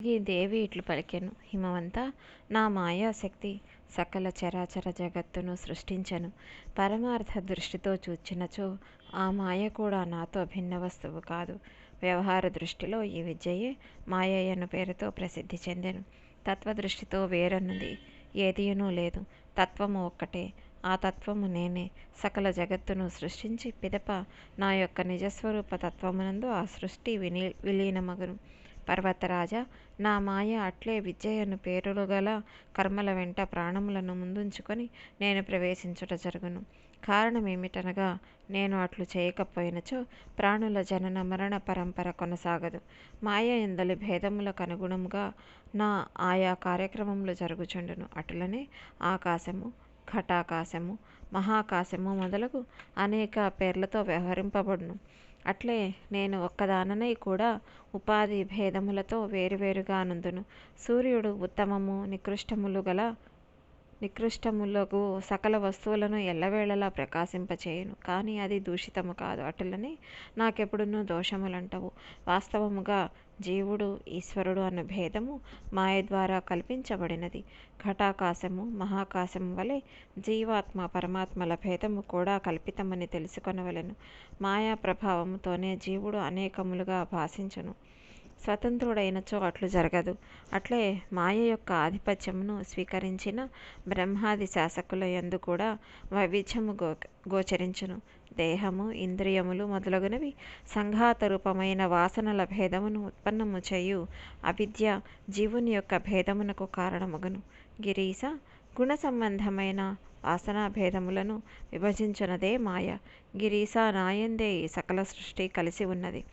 ఈ దేవి ఇట్లు పలికెను. హిమవంత నా మాయాశక్తి సకల చరాచర జగత్తును సృష్టించను. పరమార్థ దృష్టితో చూచినచో ఆ మాయ కూడా నాతో భిన్న వస్తువు కాదు. వ్యవహార దృష్టిలో ఈ విద్యయే మాయయ్యను పేరుతో ప్రసిద్ధి చెందెను. తత్వదృష్టితో వేరన్నది ఏదియునూ లేదు. తత్వము ఒక్కటే. ఆ తత్వము నేనే. సకల జగత్తును సృష్టించి పిదప నా యొక్క నిజస్వరూప తత్వమునందు ఆ సృష్టి విని విలీనమగును. పర్వతరాజా! నా మాయ అట్లే విద్యయను పేరులు గల కర్మల వెంట ప్రాణములను ముందుంచుకొని నేను ప్రవేశించుట జరుగును. కారణమేమిటనగా నేను అట్లు చేయకపోయినచో ప్రాణుల జనన మరణ పరంపర కొనసాగదు. మాయ ఎందలి భేదములకు అనుగుణముగా నా ఆయా కార్యక్రమములు జరుగుచుండును. అటులనే ఆకాశము ఘటాకాశము మహాకాశము మొదలగు అనేక పేర్లతో వ్యవహరింపబడును. అట్లే నేను ఒక్కదాననై కూడా ఉపాధి భేదములతో వేరువేరుగా నందును సూర్యుడు ఉత్తమము నికృష్టములు గల నికృష్టములకు సకల వస్తువులను ఎల్లవేళలా ప్రకాశింపచేయును. కానీ అది దూషితము కాదు. అటులని నాకెప్పుడునూ దోషములంటవు. వాస్తవముగా జీవుడు ఈశ్వరుడు అన్న భేదము మాయ ద్వారా కల్పించబడినది. ఘటాకాశము మహాకాశము వలె జీవాత్మ పరమాత్మల భేదము కూడా కల్పితమని తెలుసుకొనవలెను. మాయా ప్రభావముతోనే జీవుడు అనేకములుగా భాషించును. స్వతంత్రుడైనచో అట్లు జరగదు. అట్లే మాయ యొక్క ఆధిపత్యమును స్వీకరించిన బ్రహ్మాది శాసకుల యందు కూడా వైవిధ్యము గో గోచరించును. దేహము ఇంద్రియములు మొదలగునవి సంఘాత రూపమైన వాసనల భేదమును ఉత్పన్నము చేయు అవిద్య జీవుని యొక్క భేదమునకు కారణమగును. గిరీశ గుణ సంబంధమైన వాసనా భేదములను విభజించునదే మాయ. గిరీశ నాయందే ఈ సకల సృష్టి కలిసి ఉన్నది.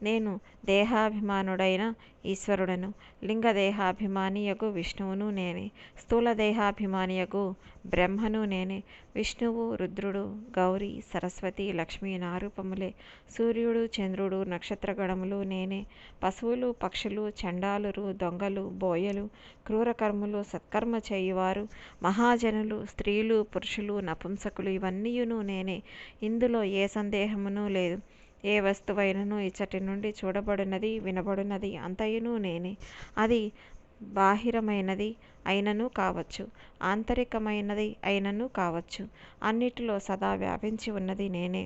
నేను దేహాభిమానుడైన ఈశ్వరుడను లింగదేహాభిమానియగు విష్ణువును నేనే స్థూలదేహాభిమానియగు బ్రహ్మను నేనే విష్ణువు రుద్రుడు గౌరీ సరస్వతి లక్ష్మి నారూపములే సూర్యుడు చంద్రుడు నక్షత్రగణములు నేనే పశువులు పక్షులు చండాలురు దొంగలు బోయలు క్రూరకర్ములు సత్కర్మ చేయువారు మహాజనులు స్త్రీలు పురుషులు నపుంసకులు ఇవన్నీయును నేనే. ఇందులో ఏ సందేహమును లేదు. ఏ వస్తువైనను ఇచ్చటి నుండి చూడబడినది వినబడినది అంతయును నేనే. అది బాహిరమైనది అయినను కావచ్చు ఆంతరికమైనది అయినను కావచ్చు అన్నిటిలో సదా వ్యాపించి ఉన్నది నేనే.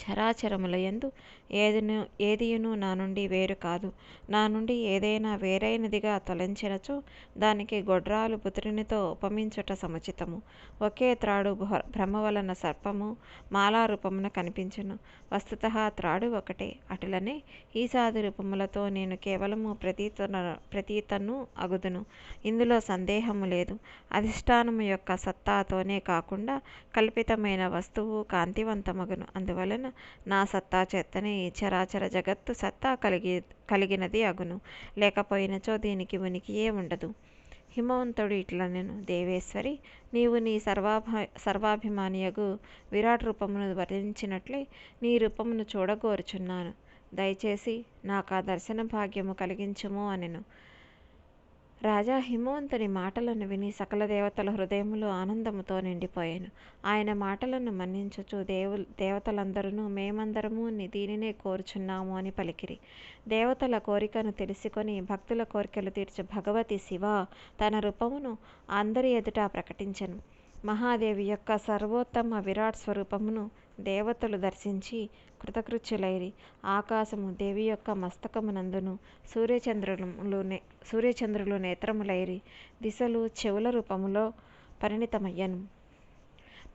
చరాచరముల యందు ఏదిను ఏదియును నా నుండి వేరు కాదు. నా నుండి ఏదైనా వేరైనదిగా తలంచినచో దానికి గొడ్రాలు పుత్రునితో ఉపమించుట సముచితము. ఒకే త్రాడు భ్రమ వలన సర్పము మాలారూపమున కనిపించును. వస్తుత త్రాడు ఒకటే. అటులనే ఈసాది రూపములతో నేను కేవలము ప్రతీతన ప్రతీతను అగుదును. ఇందులో సందేహము లేదు. అధిష్టానము యొక్క సత్తాతోనే కాకుండా కల్పితమైన వస్తువు కాంతివంతమగును. అందువలన నా సత్తా చేతనే చరాచర జగత్తు సత్తా కలిగి కలిగినది అగును. లేకపోయినచో దీనికి ఉనికియే ఉండదు హిమవంతుడు ఇట్లా నేను దేవేశ్వరి! నీవు నీ సర్వాభ సర్వాభిమానియగు విరాట్ రూపమును వర్ణించినట్లే నీ రూపమును చూడగోరుచున్నాను. దయచేసి నాకు ఆ దర్శన భాగ్యము కలిగించుము అనెను. రాజా హిమవంతుని మాటలను విని సకల దేవతల హృదయములు ఆనందముతో నిండిపోయాను. ఆయన మాటలను మన్నించుచు దేవు దేవతలందరూ మేమందరము దీనినే కోరుచున్నాము అని పలికిరి. దేవతల కోరికను తెలుసుకొని భక్తుల కోరికలు తీర్చు భగవతి శివ తన రూపమును అందరి ఎదుట ప్రకటించను. మహాదేవి యొక్క సర్వోత్తమ విరాట్ స్వరూపమును దేవతలు దర్శించి కృతకృత్యులైరి. ఆకాశము దేవి యొక్క మస్తకమునందును సూర్యచంద్రులు సూర్యచంద్రులు నేత్రములైరి. దిశలు చెవుల రూపములో పరిణితమయ్యను.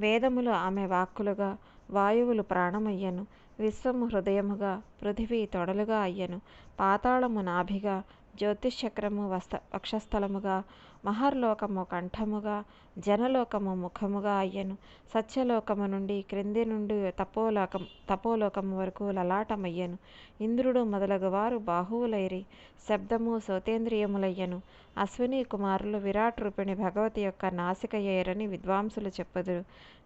వేదములు ఆమె వాక్కులుగా వాయువులు ప్రాణమయ్యను. విశ్వము హృదయముగా పృథివీ తొడలుగా అయ్యను. పాతాళము నాభిగా జ్యోతిష్ చక్రము వస్త వక్షస్థలముగా మహర్లోకము కంఠముగా జనలోకము ముఖముగా అయ్యను. సత్యలోకము నుండి క్రింది నుండి తపోలోకం తపోలోకము వరకు లలాటమయ్యను. ఇంద్రుడు మొదలగు వారు బాహువులైరి శబ్దము సోతేంద్రియములయ్యను. అశ్విని కుమారులు విరాట్ రూపిణి భగవతి యొక్క నాసిక ఏరని విద్వాంసులు చెప్పుదురు.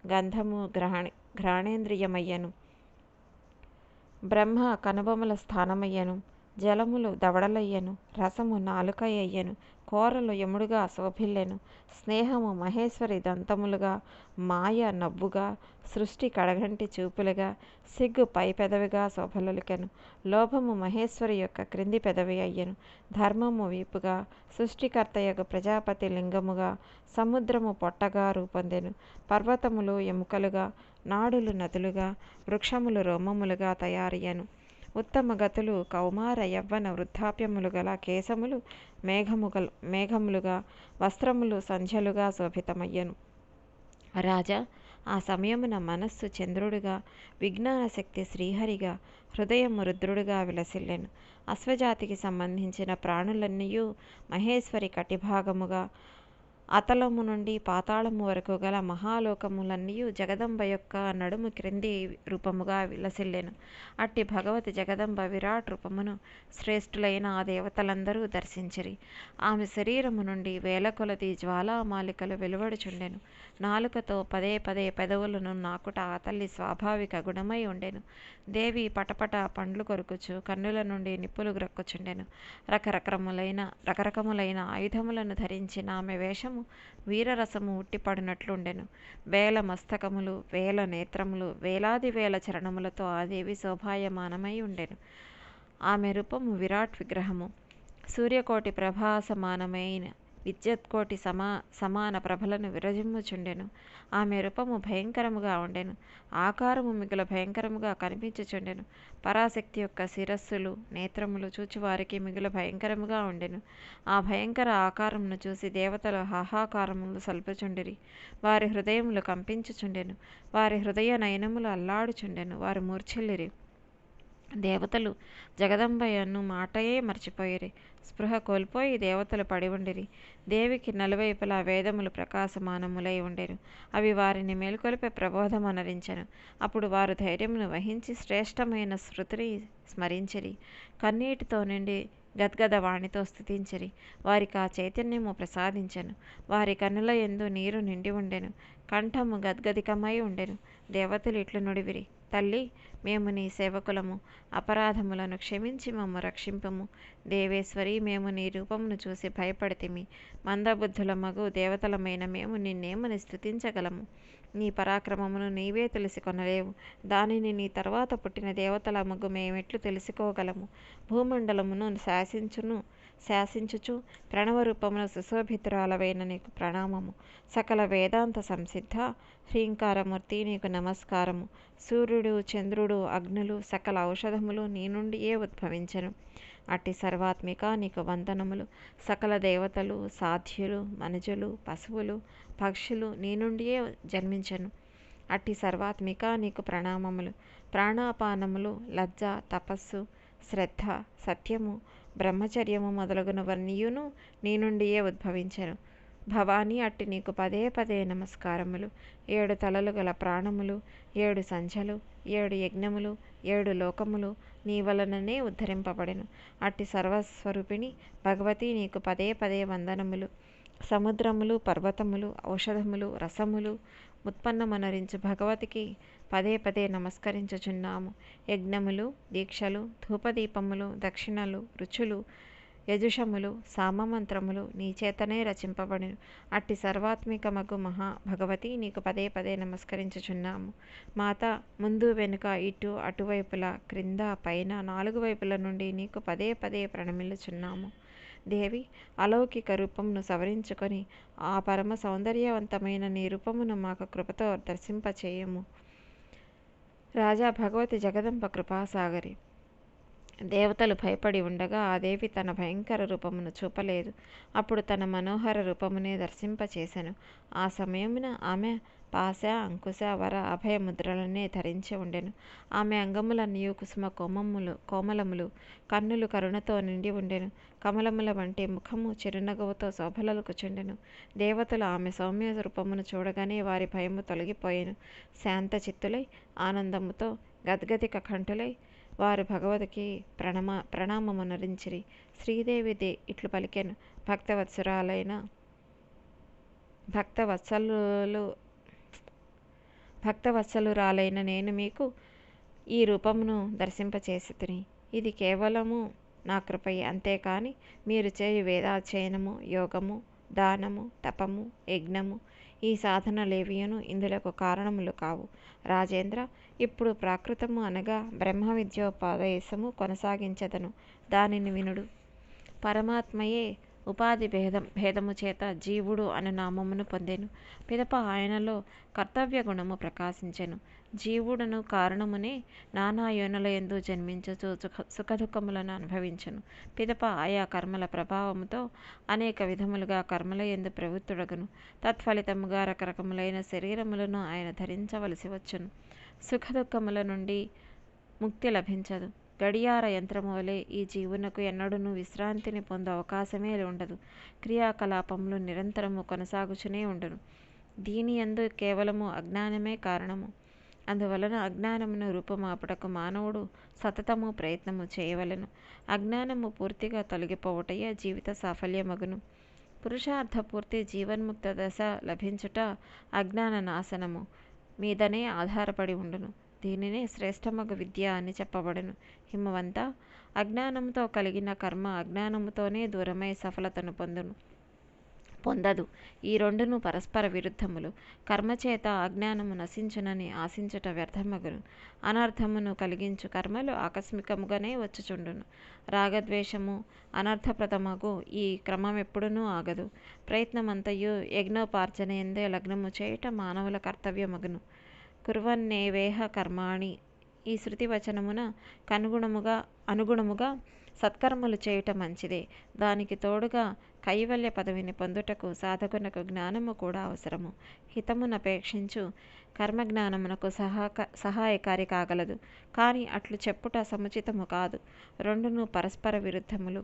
గంధము గ్రహణ ఘ్రాణేంద్రియమయ్యను. బ్రహ్మ కనుబొమల స్థానమయ్యను. జలములు దవడలయ్యెను రసము నాలుకయయ్యెను కోరలు యముడుగా శోభిల్లెను స్నేహము మహేశ్వరి దంతములుగా మాయ నవ్వుగా సృష్టి కడగంటి చూపులుగా సిగ్గు పై పెదవిగా శోభలొలికెను లోభము మహేశ్వరి యొక్క క్రింది పెదవి అయ్యెను ధర్మము వీపుగా సృష్టికర్త యొక్క ప్రజాపతి లింగముగా సముద్రము పొట్టగా రూపొందెను పర్వతములు ఎముకలుగా నాడులు నదులుగా వృక్షములు రోమములుగా తయారయ్యను. ఉత్తమ గతులు కౌమార యవ్వన వృద్ధాప్యములు గల కేశములు మేఘముగల్ మేఘములుగా వస్త్రములు సంధ్యలుగా శోభితమయ్యను. రాజా ఆ సమయమున మనస్సు చంద్రుడిగా విజ్ఞాన శక్తి శ్రీహరిగా హృదయం రుద్రుడుగా విలసిల్లెను. అశ్వజాతికి సంబంధించిన ప్రాణులన్నీయు మహేశ్వరి కటిభాగముగా అతలము నుండి పాతాళము వరకు గల మహాలోకములన్నీ జగదంబ యొక్క నడుము క్రింది రూపముగా విలసిల్లెను. అట్టి భగవతి జగదంబ విరాట్ రూపమును శ్రేష్ఠులైన ఆ దేవతలందరూ దర్శించిరి. ఆమె శరీరము నుండి వేల కొలది జ్వాలామాలికలు వెలువడుచుండెను. నాలుకతో పదే పదే పెదవులను నాకుట ఆ తల్లి స్వాభావిక గుణమై ఉండెను. దేవి పటపట పండ్లు కొరుకుచు కన్నుల నుండి నిప్పులు గ్రక్కుచుండెను. రకరకములైన రకరకములైన ఆయుధములను ధరించిన ఆమె వేషము వీరరసము ఉట్టిపడినట్లుండెను వేల మస్తకములు వేల నేత్రములు వేలాది వేల చరణములతో ఆ దేవి శోభాయమానమై ఉండెను. ఆమె రూపము విరాట్ విగ్రహము. సూర్యకోటి ప్రభాసమానమైన విద్యుత్కోటి సమా సమాన ప్రభలను విరజిమ్ముచుండెను. ఆమె రూపము భయంకరముగా ఉండెను. ఆకారము మిగుల భయంకరముగా కనిపించుచుండెను. పరాశక్తి యొక్క శిరస్సులు నేత్రములు చూచివారికి మిగుల భయంకరముగా ఉండెను. ఆ భయంకర ఆకారమును చూసి దేవతలు హాహాకారములు సల్పుచుండిరి. వారి హృదయములు కంపించుచుండెను. వారి హృదయ నయనములు అల్లాడుచుండెను. వారు మూర్ఛిల్లిరి. దేవతలు జగదంబయ్యను మాటయే మర్చిపోయిరి. స్పృహ కోల్పోయి దేవతలు పడి ఉండిరి. దేవికి నలువైపులా వేదములు ప్రకాశమానములై ఉండెను. అవి వారిని మేల్కొలిపే ప్రబోధమనరించెను అప్పుడు వారు ధైర్యమును వహించి శ్రేష్టమైన శృతిని స్మరించిరి. కన్నీటితో నిండి గద్గద వాణితో స్థుతించిరి వారికి ఆ చైతన్యము ప్రసాదించెను. వారి కన్నుల ఎందు నీరు నిండి ఉండెను. కంఠము గద్గదికమై ఉండెను. దేవతలు ఇట్లు నుడివిరి. తల్లి మేము నీ సేవకులము. అపరాధములను క్షమించి మమ్ము రక్షింపము. దేవేశ్వరి మేము నీ రూపమును చూసి భయపడితిమి. మందబుద్ధుల మగు దేవతలమైన మేము నిన్నేమని స్థుతించగలము నీ పరాక్రమమును నీవే తెలుసుకొనలేవు. దానిని నీ తర్వాత పుట్టిన దేవతల మగు మేమెట్లు తెలుసుకోగలము. భూమండలమును శాసించును శాసించుచు ప్రణవరూపమున సుశోభితురాలవైన నీకు ప్రణామము. సకల వేదాంత సంసిద్ధ హ్రీంకారమూర్తి నీకు నమస్కారము. సూర్యుడు చంద్రుడు అగ్నులు సకల ఔషధములు నీ నుండియే ఉద్భవించను. అట్టి సర్వాత్మిక నీకు వందనములు. సకల దేవతలు సాధ్యులు మనుజులు పశువులు పక్షులు నీ నుండియే జన్మించను. అట్టి సర్వాత్మిక నీకు ప్రణామములు. ప్రాణాపానములు లజ్జ తపస్సు శ్రద్ధ సత్యము బ్రహ్మచర్యము మొదలగునవన్నీయును నీ నుండియే ఉద్భవించను. భవానీ అట్టి నీకు పదే పదే నమస్కారములు. ఏడు తలలు గల ప్రాణములు ఏడు సంచలు ఏడు యజ్ఞములు ఏడు లోకములు నీ వలననే ఉద్ధరింపబడెను. అట్టి సర్వస్వరూపిణి భగవతి నీకు పదే పదే వందనములు. సముద్రములు పర్వతములు ఔషధములు రసములు ఉత్పన్నమనరించు భగవతికి పదే పదే నమస్కరించుచున్నాము. యజ్ఞములు దీక్షలు ధూపదీపములు దక్షిణలు రుచులు యజుషములు సామమంత్రములు నీ చేతనే రచింపబడిను. అట్టి సర్వాత్మికమగు మహా భగవతి నీకు పదే పదే నమస్కరించుచున్నాము. మాత ముందు వెనుక ఇటు అటువైపుల క్రింద పైన నాలుగు వైపుల నుండి నీకు పదే పదే ప్రణమిల్లుచున్నాము. దేవి అలౌకిక రూపమును సవరించుకొని ఆ పరమ సౌందర్యవంతమైన నీ రూపమును మాకు కృపతో దర్శింపచేయము. రాజా భగవతి జగదంబ కృపాసాగరి. దేవతలు భయపడి ఉండగా ఆ దేవి తన భయంకర రూపమును చూపలేదు. అప్పుడు తన మనోహర రూపమునే దర్శింపచేసెను. ఆ సమయమున ఆమె పాశ అంకుశ వర అభయ ముద్రలనే ధరించి ఉండెను. ఆమె అంగములన్నయు కుసుమ కోమములు కోమలములు కన్నులు కరుణతో నిండి ఉండెను. కమలముల వంటి ముఖము చిరునగవుతో శోభలకుచుండెను దేవతలు ఆమె సౌమ్య రూపమును చూడగానే వారి భయము తొలగిపోయెను. శాంత చిత్తులై ఆనందముతో గద్గదిక కంఠులై వారు భగవతికి ప్రణమ ప్రణామమునరించిరి. శ్రీదేవి దే ఇట్లు పలికెను. భక్తవత్సరాలైన భక్తవత్సలు భక్తవత్సలురాలైన నేను మీకు ఈ రూపమును దర్శింపచేసి ఇది కేవలము నా కృపయే అంతేకాని మీరు చేయు వేదాధ్యయనము యోగము దానము తపము యజ్ఞము ఈ సాధనలేవియును ఇందులకు కారణములు కావు. రాజేంద్ర ఇప్పుడు ప్రాకృతము అనగా బ్రహ్మ విద్యోపదేశము కొనసాగించదను. దానిని వినుడు. పరమాత్మయే ఉపాధి భేదం భేదము చేత జీవుడు అను నామమును పొందెను. పిదప ఆయనలో కర్తవ్య గుణము ప్రకాశించెను. జీవుడును కారణమునే నానా యోనుల ఎందు జన్మించుచు సుఖ సుఖదుఖములను అనుభవించను. పిదప ఆయా కర్మల ప్రభావముతో అనేక విధములుగా కర్మల ఎందు ప్రవృత్తుడగను. తత్ఫలితముగా రకరకములైన శరీరములను ఆయన ధరించవలసి వచ్చును. సుఖదుఖముల నుండి ముక్తి లభించదు. గడియార యంత్రము వలె ఈ జీవునకు ఎన్నడూ విశ్రాంతిని పొందు అవకాశమే ఉండదు. క్రియాకలాపములు నిరంతరము కొనసాగుచునే ఉండును. దీని యందు కేవలము అజ్ఞానమే కారణము. అందువలన అజ్ఞానమును రూపుమాపుటకు మానవుడు సతతము ప్రయత్నము చేయవలెను. అజ్ఞానము పూర్తిగా తొలగిపోవటయే జీవిత సాఫల్యమగును. పురుషార్థ పూర్తి జీవన్ముక్త దశ లభించుట అజ్ఞాన నాశనము మీదనే ఆధారపడి ఉండును. దీనినే శ్రేష్టమగు విద్య అని చెప్పబడును. హిమవంత అజ్ఞానంతో కలిగిన కర్మ అజ్ఞానముతోనే దూరమై సఫలతను పొందును. పొందదు. ఈ రెండును పరస్పర విరుద్ధములు. కర్మచేత అజ్ఞానము నశించునని ఆశించుట వ్యర్థమగును. అనర్థమును కలిగించు కర్మలు ఆకస్మికముగానే వచ్చుచుండును. రాగద్వేషము అనర్థప్రదమగు ఈ క్రమం ఎప్పుడునూ ఆగదు. ప్రయత్నమంతయు యజ్ఞోపార్జన ఎందే లగ్నము చేయుట మానవుల కర్తవ్యమగును. కుర్వన్నేవేహ కర్మాణి ఈ శృతి వచనమున కనుగుణముగా అనుగుణముగా సత్కర్మలు చేయుట మంచిదే. దానికి తోడుగా కైవల్య పదవిని పొందుటకు సాధకునకు జ్ఞానము కూడా అవసరము. హితమునపేక్షించు కర్మజ్ఞానమునకు సహాక సహాయకారి కాగలదు. కానీ అట్లు చెప్పుట సముచితము కాదు. రెండును పరస్పర విరుద్ధములు.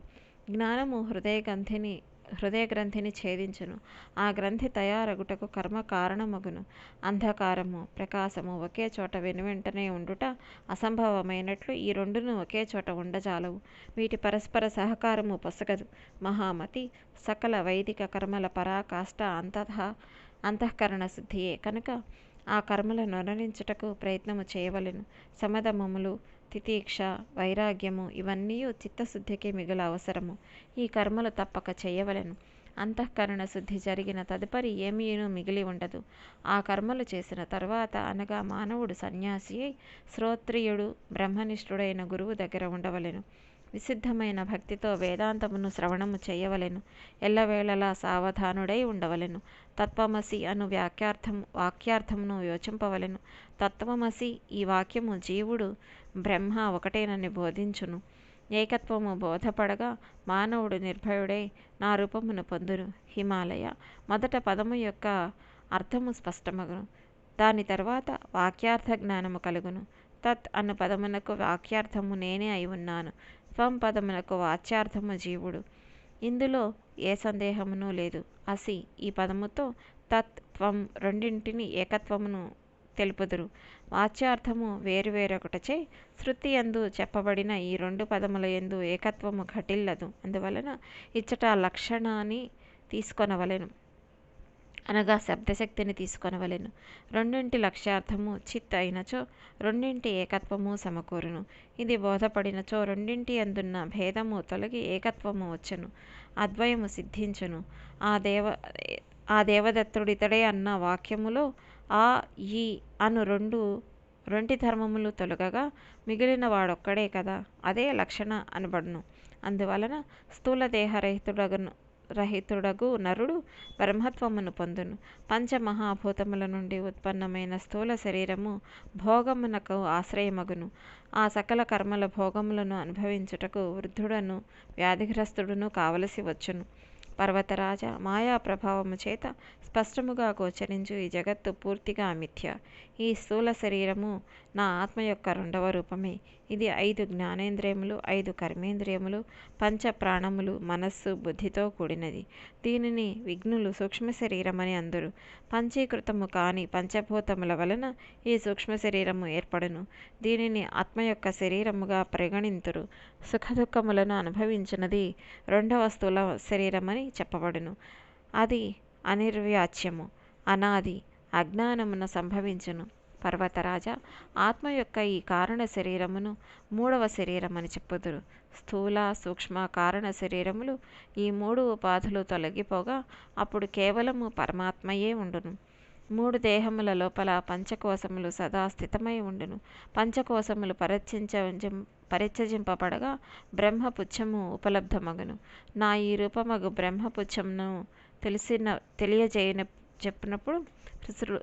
జ్ఞానము హృదయ గ్రంథిని హృదయ గ్రంథిని ఛేదించును. ఆ గ్రంథి తయారగుటకు కర్మ కారణమగును. అంధకారము ప్రకాశము ఒకే చోట వెనువెంటనే ఉండుట అసంభవమైనట్లు ఈ రెండును ఒకే చోట ఉండజాలవు. వీటి పరస్పర సహకారము పొసగదు. మహామతి సకల వైదిక కర్మల పరాకాష్ట అంతః అంతఃకరణ శుద్ధియే కనుక ఆ కర్మలను అనురించుటకు ప్రయత్నము చేయవలెను. సమధమములు తితీక్ష వైరాగ్యము ఇవన్నీ చిత్తశుద్ధికి మిగుల అవసరము. ఈ కర్మలు తప్పక చేయవలెను. అంతఃకరణ శుద్ధి జరిగిన తదుపరి ఏమీనూ మిగిలి ఉండదు. ఆ కర్మలు చేసిన తర్వాత అనగా మానవుడు సన్యాసి అయి శ్రోత్రియుడు బ్రహ్మనిష్ఠుడైన గురువు దగ్గర ఉండవలెను. విశుద్ధమైన భక్తితో వేదాంతమును శ్రవణము చేయవలెను. ఎల్లవేళలా సావధానుడై ఉండవలెను. తత్వమసి అను వ్యాఖ్యార్థం వాక్యార్థమును యోచింపవలెను. తత్వమసి ఈ వాక్యము జీవుడు బ్రహ్మ ఒకటేనని బోధించును. ఏకత్వము బోధపడగా మానవుడు నిర్భయుడై నా రూపమును పొందును. హిమాలయ. మొదట పదము యొక్క అర్థము స్పష్టమగును. దాని తర్వాత వాక్యార్థ జ్ఞానము కలుగును. తత్ అను పదమునకు వాక్యార్థము నేనే అయి ఉన్నాను. స్వంపదమునకు వాచ్యార్థము జీవుడు. ఇందులో ఏ సందేహమును లేదు. అసి ఈ పదముతో తత్ త్వం రెండింటిని ఏకత్వమును తెలుపుదురు. వాచ్యార్థము వేరువేరొకటచే శృతి ఎందు చెప్పబడిన ఈ రెండు పదముల ఎందు ఏకత్వము ఘటిల్లదు. అందువలన ఇచ్చట లక్షణాన్ని తీసుకొనవలెను. అనగా శబ్దశక్తిని తీసుకొనవలెను. రెండింటి లక్ష్యార్థము చిత్ అయినచో రెండింటి ఏకత్వము సమకూరును. ఇది బోధపడినచో రెండింటి అందున్న భేదము తొలగి ఏకత్వము వచ్చును అద్వయము సిద్ధించును. ఆ దేవ ఆ దేవదత్తుడితడే అన్న వాక్యములో ఆ ఈ అను రెండు రెండు ధర్మములు తొలగగా మిగిలిన వాడొక్కడే కదా అదే లక్షణ అనబడును. అందువలన స్థూల దేహరహితుడగను రహితుడగు నరుడు బ్రహ్మత్వమును పొందును. పంచమహాభూతముల నుండి ఉత్పన్నమైన స్థూల శరీరము భోగమునకు ఆశ్రయమగును. ఆ సకల కర్మల భోగములను అనుభవించుటకు వృద్ధుడను వ్యాధిగ్రస్తుడును కావలసి వచ్చును. పర్వతరాజ మాయా ప్రభావము చేత స్పష్టముగా గోచరించు ఈ జగత్తు పూర్తిగా మిథ్య. ఈ స్థూల శరీరము నా ఆత్మ యొక్క రెండవ రూపమే. ఇది ఐదు జ్ఞానేంద్రియములు ఐదు కర్మేంద్రియములు పంచ ప్రాణములు మనస్సు బుద్ధితో కూడినది. దీనిని విఘ్నులు సూక్ష్మ శరీరమని అందరు. పంచీకృతము కాని పంచభూతముల వలన ఈ సూక్ష్మ శరీరము ఏర్పడును. దీనిని ఆత్మ యొక్క శరీరముగా పరిగణింతురు. సుఖదుఖములను అనుభవించినది రెండవ స్థూల శరీరమని చెప్పబడును. అది అనిర్వ్యాచ్యము. అనాది అజ్ఞానమున సంభవించును. పర్వతరాజా ఆత్మ యొక్క ఈ కారణ శరీరమును మూడవ శరీరమని చెప్పుదురు. స్థూల సూక్ష్మ కారణ శరీరములు ఈ మూడు ఉపాధులు తొలగిపోగా అప్పుడు కేవలము పరమాత్మయే ఉండును. మూడు దేహముల లోపల పంచకోశములు సదా స్థితమై ఉండును. పంచకోశములు పరిచించ పరిత్యజింపబడగా బ్రహ్మపుచ్చము ఉపలబ్ధమగును. నా ఈ రూపమగు బ్రహ్మపుచ్చమును తెలిసిన తెలియజేయన చెప్పినప్పుడు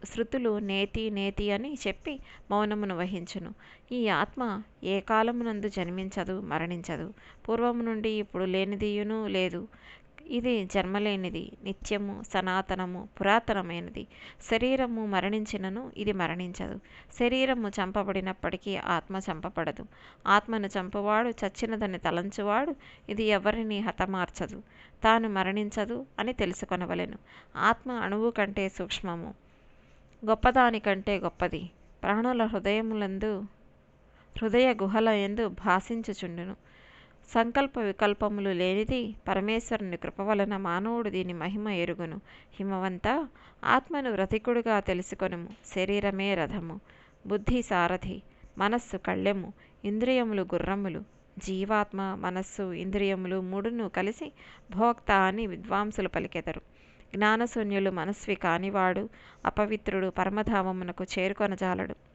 శృతులు నేతి నేతి అని చెప్పి మౌనమును వహించును. ఈ ఆత్మ ఏ కాలమునందు జన్మించదు మరణించదు. పూర్వము నుండి ఇప్పుడు లేనిదియును లేదు. ఇది జన్మలేనిది నిత్యము సనాతనము పురాతనమైనది. శరీరము మరణించినను ఇది మరణించదు. శరీరము చంపబడినప్పటికీ ఆత్మ చంపబడదు. ఆత్మను చంపువాడు చచ్చినదని తలంచువాడు ఇది ఎవరిని హతమార్చదు. తాను మరణించదు అని తెలుసుకొనవలెను. ఆత్మ అణువు కంటే సూక్ష్మము గొప్పదానికంటే గొప్పది. ప్రాణుల హృదయములందు హృదయ గుహల ఎందు భాషించుచుండును సంకల్ప వికల్పములు లేనిది పరమేశ్వరుని కృప వలన మానవుడు దీని మహిమ ఎరుగును. హిమవంత ఆత్మను రథికుడుగా తెలుసుకొనుము. శరీరమే రథము. బుద్ధి సారథి. మనస్సు కళ్ళెము. ఇంద్రియములు గుర్రములు. జీవాత్మ మనస్సు ఇంద్రియములు మూడును కలిసి భోక్త అని విద్వాంసులు పలికెదరు. జ్ఞానశూన్యులు మనస్వి కానివాడు అపవిత్రుడు పరమధామమునకు చేరుకొనజాలడు.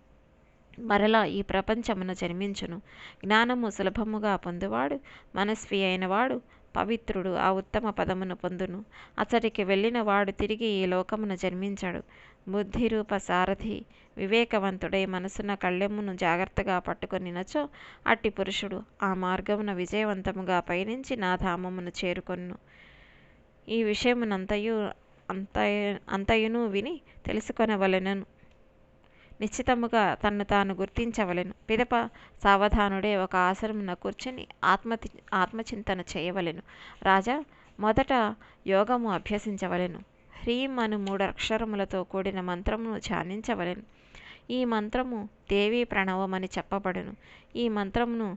మరలా ఈ ప్రపంచమున జన్మించును. జ్ఞానము సులభముగా పొందువాడు మనస్వి అయినవాడు పవిత్రుడు ఆ ఉత్తమ పదమును పొందును. అతడికి వెళ్ళిన వాడు తిరిగి ఈ లోకమున జన్మించాడు. బుద్ధిరూప సారథి వివేకవంతుడై మనసున కళ్ళెమ్మును జాగ్రత్తగా పట్టుకొనినచో అట్టి పురుషుడు ఆ మార్గమున విజయవంతముగా పయనించి నా ధామమును చేరుకొను ఈ విషయమునంతయు అంత అంతయును విని తెలుసుకొనవలెనను. నిశ్చితముగా తన్ను తాను గుర్తించవలెను. పిదప సావధానుడే ఒక ఆసనమున కూర్చొని ఆత్మ ఆత్మచింతన చేయవలెను. రాజా మొదట యోగము అభ్యసించవలెను. హ్రీం అను మూడు అక్షరములతో కూడిన మంత్రమును ధ్యానించవలెను. ఈ మంత్రము దేవీ ప్రణవమని చెప్పబడును. ఈ మంత్రమును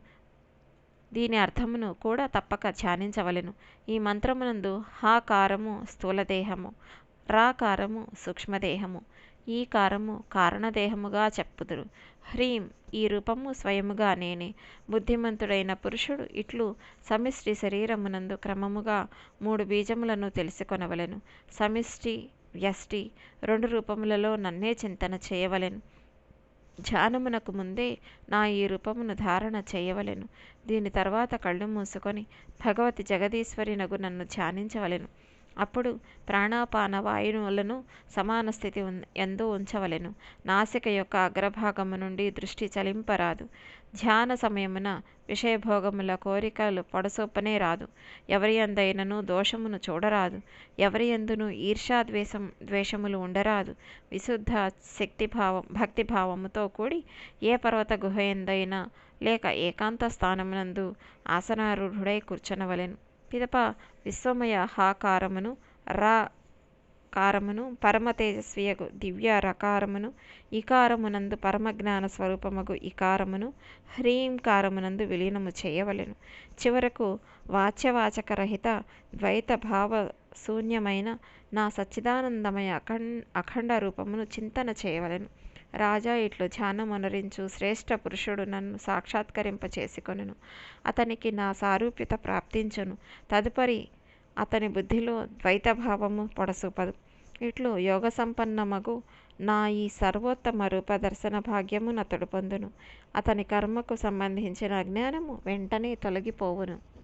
దీని అర్థమును కూడా తప్పక ధ్యానించవలెను. ఈ మంత్రమునందు హాకారము స్థూలదేహము రాకారము సూక్ష్మదేహము ఈ కారము కారణదేహముగా చెప్పుదురు. హ్రీం ఈ రూపము స్వయముగా నేనే. బుద్ధిమంతుడైన పురుషుడు ఇట్లు సమిష్టి శరీరమునందు క్రమముగా మూడు బీజములను తెలుసుకొనవలెను. సమిష్టి వ్యష్టి రెండు రూపములలో నన్నే చింతన చేయవలెను. ధ్యానమునకు ముందే నా ఈ రూపమును ధారణ చేయవలెను. దీని తర్వాత కళ్ళు మూసుకొని భగవతి జగదీశ్వరి నగు నన్ను ధ్యానించవలెను. అప్పుడు ప్రాణాపాన వాయువులను సమాన స్థితి ఎందు ఉంచవలెను. నాసిక యొక్క అగ్రభాగము నుండి దృష్టి చలింపరాదు. ధ్యాన సమయమున విషయభోగముల కోరికలు పొడసొప్పనే రాదు. ఎవరి ఎందైనను దోషమును చూడరాదు. ఎవరి ఎందును ఈర్ష్యా ద్వేషం ద్వేషములు ఉండరాదు. విశుద్ధ శక్తిభావం భక్తిభావముతో కూడి ఏ పర్వత గుహ ఎందైనా లేక ఏకాంత స్థానమునందు ఆసనారూఢుడై కూర్చొనవలెను. పిదప విశ్వమయ హాకారమును రా కారమును పరమ తేజస్వియగు దివ్య రకారమును ఇకారమునందు పరమజ్ఞాన స్వరూపమగు ఇకారమును హ్రీంకారమునందు విలీనము చేయవలెను. చివరకు వాచ్యవాచక రహిత ద్వైత భావ శూన్యమైన నా సచ్చిదానందమయ అఖండ అఖండ రూపమును చింతన చేయవలెను. రాజా ఇట్లు ధ్యానమొనరించు శ్రేష్ఠ పురుషుడు నన్ను సాక్షాత్కరింప చేసుకొనును అతనికి నా సారూప్యత ప్రాప్తించును. తదుపరి అతని బుద్ధిలో ద్వైతభావము పొడసూపదు. ఇట్లు యోగ సంపన్నమగు నా ఈ సర్వోత్తమ రూప దర్శన భాగ్యము నతడు పొందును. అతని కర్మకు సంబంధించిన అజ్ఞానము వెంటనే తొలగిపోవును.